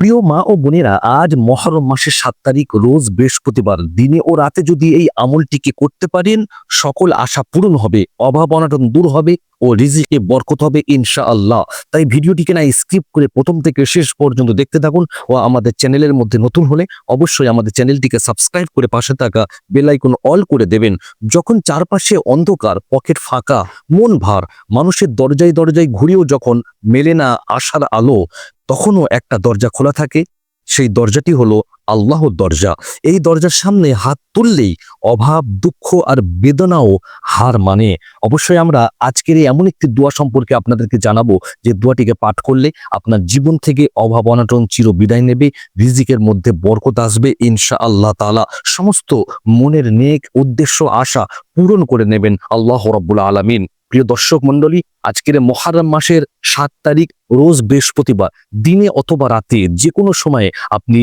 প্রিয় মা ও বোনেরা, আজ মহরম মাসের সাত তারিখ, রোজ বৃহস্পতিবার। দিনে ও রাতে যদি এই আমলটিকে করতে পারেন, সকল আশা পূরণ হবে, অভাব অনাটন দূর হবে ও রিজিকে বরকত হবে ইনশা আল্লাহ তাই ভিডিওটিকে না স্কিপ করে প্রথম থেকে শেষ পর্যন্ত দেখতে থাকুন ও আমাদের চ্যানেলের মধ্যে নতুন হলে অবশ্যই আমাদের চ্যানেলটিকে সাবস্ক্রাইব করে পাশে থাকা বেলাইকন অল করে দেবেন। যখন চারপাশে অন্ধকার, পকেট ফাঁকা, মন ভার, মানুষের দরজায় দরজায় ঘুরেও যখন মেলে না আশার আলো, তখনও একটা দরজা খোলা থাকে। সেই দরজাটি হলো আল্লাহর দরজা। এই দরজার সামনে হাত তুললেই অভাব, দুঃখ আর বেদনাও হার মানে। অবশ্যই আমরা আজকের এমন একটি দোয়া সম্পর্কে আপনাদেরকে জানাব যে দোয়াটিকে পাঠ করলে আপনার জীবন থেকে অভাব, অনাটন চির বিদায় নেবে, রিজিকের মধ্যে বরকত আসবে ইনশা আল্লাহ তাআলা। সমস্ত মনের নেক উদ্দেশ্য, আশা পূরণ করে নেবেন আল্লাহ রব্বুল আলামিন। প্রিয় দর্শক মন্ডলী আজকের মহারাম মাসের সাত তারিখ, রোজ বৃহস্পতিবার। দিনে অথবা রাতে যে কোনো সময়ে আপনি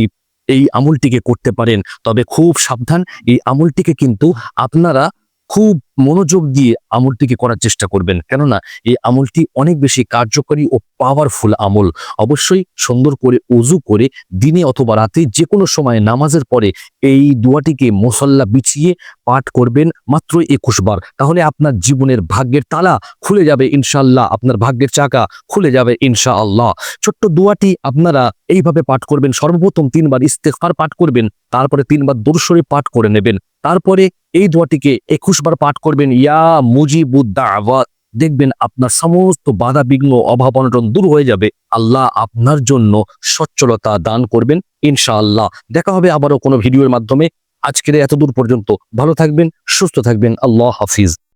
এই আমলটিকে করতে পারেন। তবে খুব সাবধান, এই আমলটিকে কিন্তু আপনারা খুব মনোযোগ দিয়ে আমলটিকে করার চেষ্টা করবেন। কেননা এই আমলটি অনেক বেশি কার্যকরী ও পাওয়ারফুল আমল। অবশ্যই সুন্দর করে উজু করে দিনে অথবা রাতে যে কোনো সময় নামাজের পরে এই দোয়াটিকে মোসল্লা বিছিয়ে পাঠ করবেন মাত্র একুশ বার। তাহলে আপনার জীবনের ভাগ্যের তালা খুলে যাবে ইনশাআল্লাহ। আপনার ভাগ্যের চাকা খুলে যাবে ইনশাআল্লাহ। ছোট্ট দোয়াটি আপনারা এইভাবে পাঠ করবেন। সর্বপ্রথম তিনবার ইস্তেফার পাঠ করবেন। তারপরে তিনবার দর্শরে পাঠ করে নেবেন। তারপরে এই দোয়াটিকে একুশ বার পাঠ করবেন, ইয়া মুজিবুদ্দা আওয়াত দেখবেন আপনার সমস্ত বাধা, বিঘ্ন, অভাব, অনটন দূর হয়ে যাবে। আল্লাহ আপনার জন্য সচ্ছলতা দান করবেন, ইনশাআল্লাহ। দেখা হবে আবারও কোনো ভিডিওর মাধ্যমে। আজকের এতদূর পর্যন্ত ভালো থাকবেন, সুস্থ থাকবেন। আল্লাহ হাফিজ।